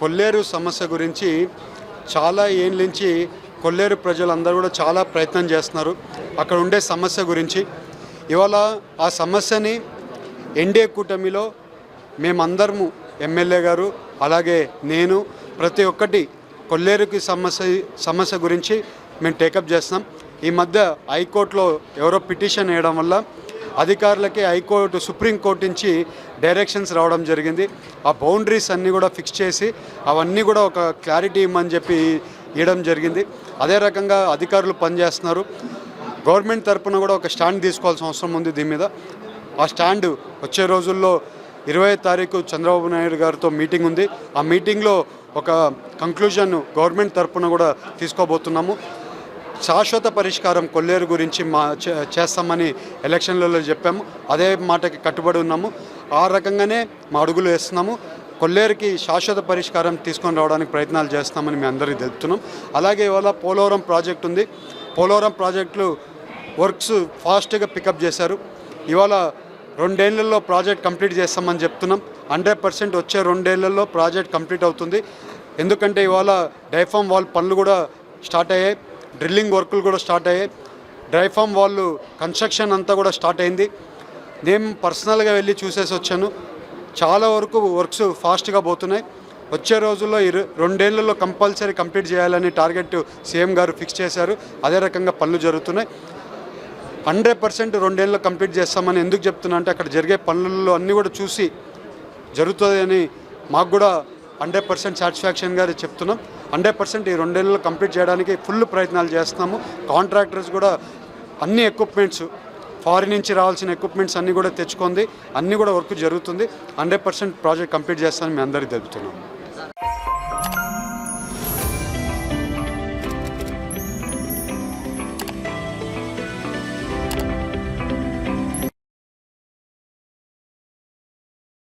కొల్లేరు సమస్య గురించి చాలా ఏళ్ళ నుంచి కొల్లేరు ప్రజలందరూ కూడా చాలా ప్రయత్నం చేస్తున్నారు. అక్కడ ఉండే సమస్య గురించి. ఇవాళ ఆ సమస్యని ఎన్డీఏ కూటమిలో మేమందరము ఎమ్మెల్యే గారు అలాగే నేను ప్రతి ఒక్కటి కొల్లేరుకి సమస్య సమస్య గురించి మేము టేకప్ చేస్తున్నాం. ఈ మధ్య హైకోర్టులో ఎవరో పిటిషన్ వేయడం వల్ల అధికారులకి హైకోర్టు సుప్రీంకోర్టు నుంచి డైరెక్షన్స్ రావడం జరిగింది. ఆ బౌండరీస్ అన్నీ కూడా ఫిక్స్ చేసి అవన్నీ కూడా ఒక క్లారిటీ ఇమ్మని చెప్పి ఇవ్వడం జరిగింది. అదే రకంగా అధికారులు పనిచేస్తున్నారు. గవర్నమెంట్ తరపున కూడా ఒక స్టాండ్ తీసుకోవాల్సిన అవసరం ఉంది దీని మీద. ఆ స్టాండ్ వచ్చే రోజుల్లో ఇరవై తారీఖు చంద్రబాబు నాయుడు గారితో మీటింగ్ ఉంది. ఆ మీటింగ్లో ఒక కంక్లూజన్ గవర్నమెంట్ తరపున కూడా తీసుకోబోతున్నాము. శాశ్వత పరిష్కారం కొల్లేరు గురించి మా చే- చేస్తామని ఎలక్షన్లలో చెప్పాము. అదే మాటకి కట్టుబడి ఉన్నాము. ఆ రకంగానే మా అడుగులు వేస్తున్నాము. కొల్లేరుకి శాశ్వత పరిష్కారం తీసుకొని రావడానికి ప్రయత్నాలు చేస్తామని మేము అందరికీ తెలుపుతున్నాం. అలాగే ఇవాళ పోలవరం ప్రాజెక్ట్ ఉంది. పోలవరం ప్రాజెక్టులు వర్క్స్ ఫాస్ట్గా పికప్ చేశారు. ఇవాళ రెండేళ్ళలో ప్రాజెక్ట్ కంప్లీట్ చేస్తామని చెప్తున్నాం. హండ్రెడ్ పర్సెంట్ వచ్చే రెండేళ్ళలో ప్రాజెక్ట్ కంప్లీట్ అవుతుంది. ఎందుకంటే ఇవాళ డైఫామ్ వాల్ పనులు కూడా స్టార్ట్ అయ్యాయి. డ్రిల్లింగ్ వర్కులు కూడా స్టార్ట్ అయ్యాయి. డ్రైఫామ్ వాళ్ళు కన్స్ట్రక్షన్ అంతా కూడా స్టార్ట్ అయింది. నేను పర్సనల్గా వెళ్ళి చూసేసి వచ్చాను. చాలా వరకు వర్క్స్ ఫాస్ట్గా పోతున్నాయి. వచ్చే రోజుల్లో ఇరు రెండేళ్ళలో కంపల్సరీ కంప్లీట్ చేయాలని టార్గెట్ సీఎం గారు ఫిక్స్ చేశారు. అదే రకంగా పనులు జరుగుతున్నాయి. హండ్రెడ్ పర్సెంట్ రెండేళ్ళు కంప్లీట్ చేస్తామని ఎందుకు చెప్తున్నా అంటే అక్కడ జరిగే పనులలో అన్నీ కూడా చూసి జరుగుతుంది అని మాకు కూడా హండ్రెడ్ పర్సెంట్ సాటిస్ఫాక్షన్గా చెప్తున్నాం. హండ్రెడ్ పర్సెంట్ ఈ రెండేళ్ళలో కంప్లీట్ చేయడానికి ఫుల్ ప్రయత్నాలు చేస్తున్నాము. కాంట్రాక్టర్స్ కూడా అన్ని ఎక్విప్మెంట్స్ ఫారిన్ నుంచి రావాల్సిన ఎక్విప్మెంట్స్ అన్నీ కూడా తెచ్చుకుంది. అన్నీ కూడా వర్క్ జరుగుతుంది. హండ్రెడ్ పర్సెంట్ ప్రాజెక్ట్ కంప్లీట్ చేస్తామని మేము అందరికీ తెలుపుతున్నాము.